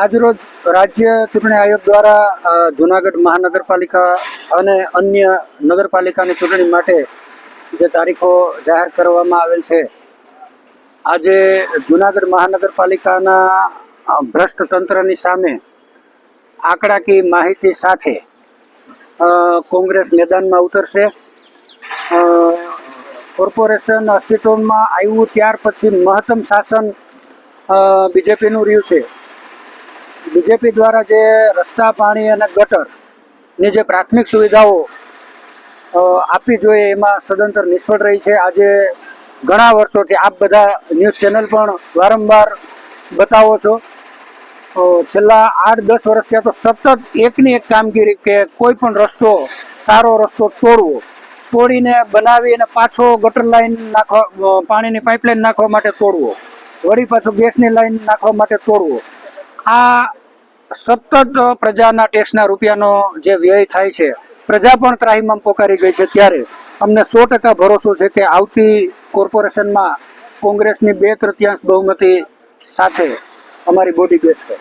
આજરોજ રાજ્ય ચૂંટણી આયોગ દ્વારા જૂનાગઢ મહાનગરપાલિકા અને અન્ય નગરપાલિકાની ચૂંટણી માટે જે તારીખો જાહેર કરવામાં આવેલ છે, આજે જુનાગઢ મહાનગરપાલિકાના ભ્રષ્ટ તંત્રની સામે આંકડાકી માહિતી સાથે કોંગ્રેસ મેદાનમાં ઉતરશે. કોર્પોરેશન અસ્તિત્વમાં આવ્યું ત્યાર પછી મહત્તમ શાસન બીજેપીનું રહ્યું છે. બીજેપી દ્વારા જે રસ્તા, પાણી અને ગટરની જે પ્રાથમિક સુવિધાઓ આપવી જોઈએ એમાં સદંતર નિષ્ફળ રહી છે. આજે ઘણા વર્ષોથી આપ બધા ન્યૂઝ ચેનલ પણ વારંવાર બતાવો છો. છેલ્લા આઠ, દસ વર્ષથી તો સતત એકની એક કામગીરી કે કોઈ પણ રસ્તો, સારો રસ્તો તોડવો, તોડીને બનાવી અને પાછો ગટર લાઈન નાખવા પાણીની પાઇપલાઇન નાખવા માટે તોડવો, વળી પાછો ગેસની લાઈન નાખવા માટે તોડવો આ સતત પ્રજાના ટેક્સના રૂપિયાનો જે વ્યય થાય છે, પ્રજા પણ ત્રાહિમામ પોકારી ગઈ છે ત્યારે. અમને સો ટકા ભરોસો છે કે આવતી કોર્પોરેશનમાં કોંગ્રેસની બે તૃતીયાંશ બહુમતી સાથે અમારી બોડી બેસશે.